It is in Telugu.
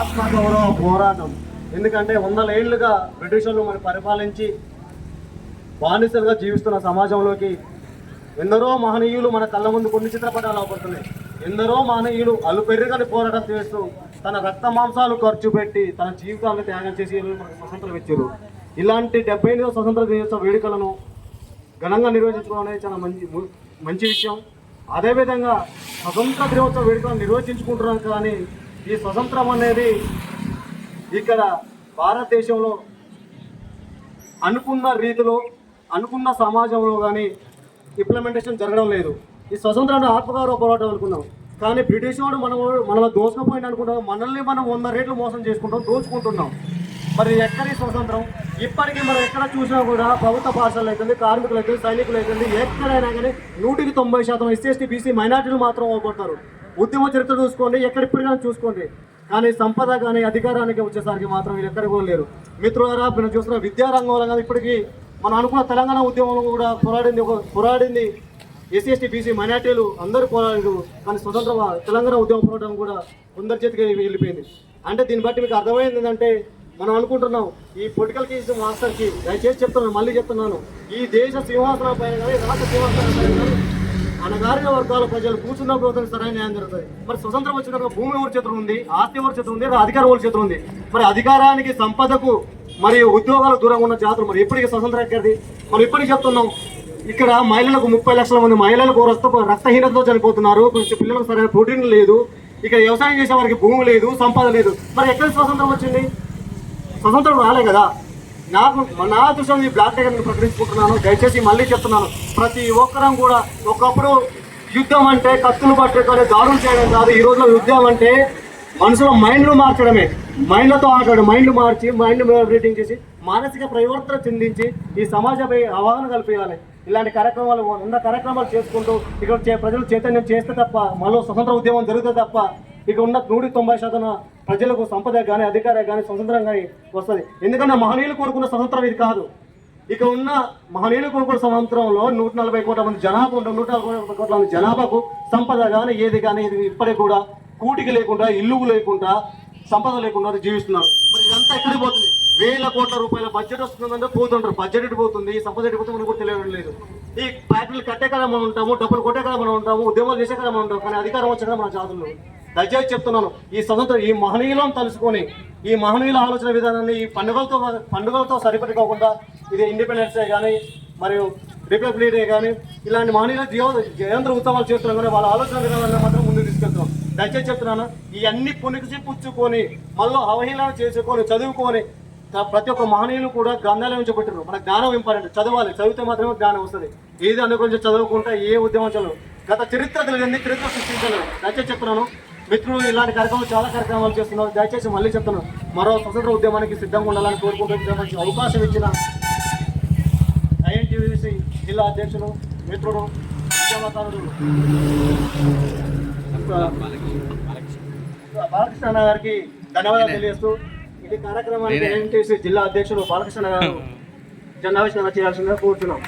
ఆత్మగౌరవ పోరాటం. ఎందుకంటే వందల ఏళ్ళుగా బ్రిటిషర్లు మనం పరిపాలించి బానిసలుగా జీవిస్తున్న సమాజంలోకి ఎందరో మహనీయులు మన కళ్ళ ముందు కొన్ని చిత్రపటాలు అవపడుతున్నాయి. ఎందరో మహనీయులు అలుపెర్రగని పోరాటం చేస్తూ తన రక్త మాంసాలు ఖర్చు పెట్టి తన జీవితాలను త్యాగం చేసి మనకు స్వతంత్రం ఇచ్చారు. ఇలాంటి డెబ్బై ఎనిమిదో స్వతంత్ర దినోత్సవ వేడుకలను ఘనంగా నిర్వహించుకోవడం అనేది చాలా మంచి మంచి విషయం. అదేవిధంగా స్వతంత్ర దినోత్సవ వేడుకలను నిర్వహించుకుంటున్నాం కానీ ఈ స్వతంత్రం అనేది ఇక్కడ భారతదేశంలో అనుకున్న రీతిలో అనుకున్న సమాజంలో కానీ ఇంప్లిమెంటేషన్ జరగడం లేదు. ఈ స్వతంత్రాన్ని ఆత్మగౌరవ పోరాటం అనుకున్నాం కానీ బ్రిటిష్ వాడు మనం మనల్ని దోచుకుపోయింది అనుకుంటాం. మనల్ని మనం వంద రేట్లు మోసం చేసుకుంటాం దోచుకుంటున్నాం. మరి ఎక్కడి స్వతంత్రం? ఇప్పటికీ మనం ఎక్కడ చూసినా కూడా ప్రభుత్వ పాఠశాలలు అవుతుంది కార్మికులు అవుతుంది సైనికులు అవుతుంది ఎక్కడైనా కానీ నూటికి తొంభై శాతం ఎస్సీఎస్టీ బీసీ మైనార్టీలు మాత్రం ఓపడతారు ఉద్యమ చరిత్ర చూసుకోండి ఎక్కడిప్పటికైనా చూసుకోండి. కానీ సంపద కానీ అధికారానికి వచ్చేసరికి మాత్రం వీళ్ళు ఎక్కడ కూడా లేరు. మిత్రులారా మనం చూస్తున్న విద్యారంగంలో కానీ ఇప్పటికీ మనం అనుకున్న తెలంగాణ ఉద్యమంలో కూడా పోరాడింది ఒక పోరాడింది ఎస్సీ ఎస్టీ బీసీ మైనార్టీలు అందరూ పోరాడారు. కానీ స్వతంత్ర తెలంగాణ ఉద్యమ పోరాటం కూడా కొందరి చేతికి వెళ్ళిపోయింది. అంటే దీన్ని బట్టి మీకు అర్థమైంది ఏంటంటే మనం అనుకుంటున్నాం ఈ పొలిటికల్ కేసు మాస్టర్కి దయచేసి చెప్తున్నాను మళ్ళీ చెప్తున్నాను. ఈ దేశ సింహాసనం పైన కానీ రాష్ట్ర సింహాసనం పైన కానీ అనగారిన వర్గాల ప్రజలు కూర్చున్నప్పుడు అతనికి సరైన న్యాయం జరుగుతుంది. మరి స్వతంత్రం వచ్చినప్పుడు భూమి ఎవరి చేతులు ఉంది ఆస్తి ఎవరి చేతులు ఉంది అధికారం ఎవరి చేతులు ఉంది? మరి అధికారానికి సంపదకు మరియు ఉద్యోగాలకు దూరంగా ఉన్న జాతులు మరి ఎప్పటికీ స్వతంత్రం ఎక్కడిది? మనం ఇప్పటికీ చెప్తున్నాం ఇక్కడ మహిళలకు ముప్పై లక్షల మంది మహిళలకు రక్త రక్తహీనతతో చనిపోతున్నారు కొంచెం పిల్లలకు సరైన ప్రోటీన్ లేదు ఇక్కడ వ్యవసాయం చేసే వారికి భూమి లేదు సంపద లేదు. మరి ఎక్కడ స్వతంత్రం వచ్చింది? స్వతంత్రం రాలే కదా. నాకు నా దృష్టిలో ఈ బ్లాక్ టైగర్ ప్రకటించుకుంటున్నాను. దయచేసి మళ్ళీ చెప్తున్నాను. ప్రతి ఒక్కరం కూడా ఒకప్పుడు యుద్ధం అంటే కత్తులు పట్టడం దారులు చేయడం కాదు. ఈ రోజులో యుద్ధం అంటే మనుషుల మైండ్లు మార్చడమే. మైండ్లతో ఆడడం మైండ్లు మార్చి మైండ్ రీడింగ్ చేసి మానసిక పరివర్తన చెందించి ఈ సమాజపై అవగాహన కల్పించాలి. ఇలాంటి కార్యక్రమాలు ఉన్న కార్యక్రమాలు చేసుకుంటూ ఇక్కడ ప్రజలు చైతన్యం చేస్తే తప్ప మళ్ళీ స్వతంత్ర ఉద్యమం జరుగుతుంది తప్ప ఇక ఉన్న నూటి తొంభై శాతం ప్రజలకు సంపద కానీ అధికారం కానీ స్వతంత్రం కానీ వస్తుంది. ఎందుకంటే మహనీయులు కోరుకున్న స్వతంత్రం ఇది కాదు. ఇక ఉన్న మహనీయులు కోరుకున్న స్వతంత్రంలో నూట నలభై కోట్ల మంది జనాభా ఉంటాం నూట నలభై కోట్ల మంది జనాభాకు సంపద కానీ ఏది కానీ ఇది ఇప్పటికి కూడా కూటికి లేకుండా ఇల్లు లేకుండా సంపద లేకుండా జీవిస్తున్నారు. మరి ఇదంతా ఎక్కడికి పోతుంది? వేల కోట్ల రూపాయల బడ్జెట్ వస్తుందంటే పోతుంటారు. బడ్జెట్ ఇటు పోతుంది? సంపద ఎటు పోతుంది మనకు కూడా తెలియడం లేదు. ఈ ఫ్యాక్టరీలు కట్టే కదా మనం ఉంటాము డబ్బులు కొట్టే కదా మనం ఉంటాము ఉద్యమాలు చేసే కదా మనం ఉంటాము కానీ అధికారం వచ్చే కదా మన జాతుల్లో. దయచేసి చెప్తున్నాను ఈ స్వతంత్ర ఈ మహనీయులను తలుసుకొని ఈ మహనీయుల ఆలోచన విధానాన్ని ఈ పండుగలతో పండుగలతో సరిపెట్టుకోకుండా ఇది ఇండిపెండెన్స్ డే కానీ మరియు రిపబ్లిక్ డే కానీ ఇలాంటి మహనీయుల జీవ జయంత్ర ఉత్సవాలు చేస్తున్నాం కానీ వాళ్ళ ఆలోచన విధానాన్ని మాత్రం ముందుకు తీసుకెళ్తున్నాం. దయచేసి చెప్తున్నాను ఇవన్నీ అన్ని పుచ్చుకొని మళ్ళీ అవహేళన చేసుకొని చదువుకొని ప్రతి ఒక్క మహనీయులు కూడా గ్రంథాలయం నుంచి పెట్టారు మన జ్ఞానం ఇంపార్టెంట్. చదవాలి చదివితే మాత్రమే జ్ఞానం వస్తుంది. ఏది అనుకుంటే చదువుకుంటే ఏ ఉద్యమం చదువు గత చరిత్ర తెలియదు చరిత్ర సృష్టించలేదు దయచేసి చెప్తున్నాను మిత్రులు ఇలాంటి కార్యక్రమాలు చాలా కార్యక్రమాలు చేస్తున్నారు. దయచేసి మళ్ళీ చెప్తున్నాను మరో స్వతంత్ర ఉద్యమానికి సిద్ధంగా ఉండాలని కోరుకుంటూ ఇంత మంచి అవకాశం ఇచ్చిన ఐఎన్టీవీసీ జిల్లా అధ్యక్షులు మిత్రుడు ఉద్యమకారుడు బాలకృష్ణ గారికి ధన్యవాదాలు తెలియజేస్తూ ఇది కార్యక్రమానికి ఐఎన్టీసీ జిల్లా అధ్యక్షుడు బాలకృష్ణ గారు జెండా చేయాల్సిందిగా కోరుతున్నాం.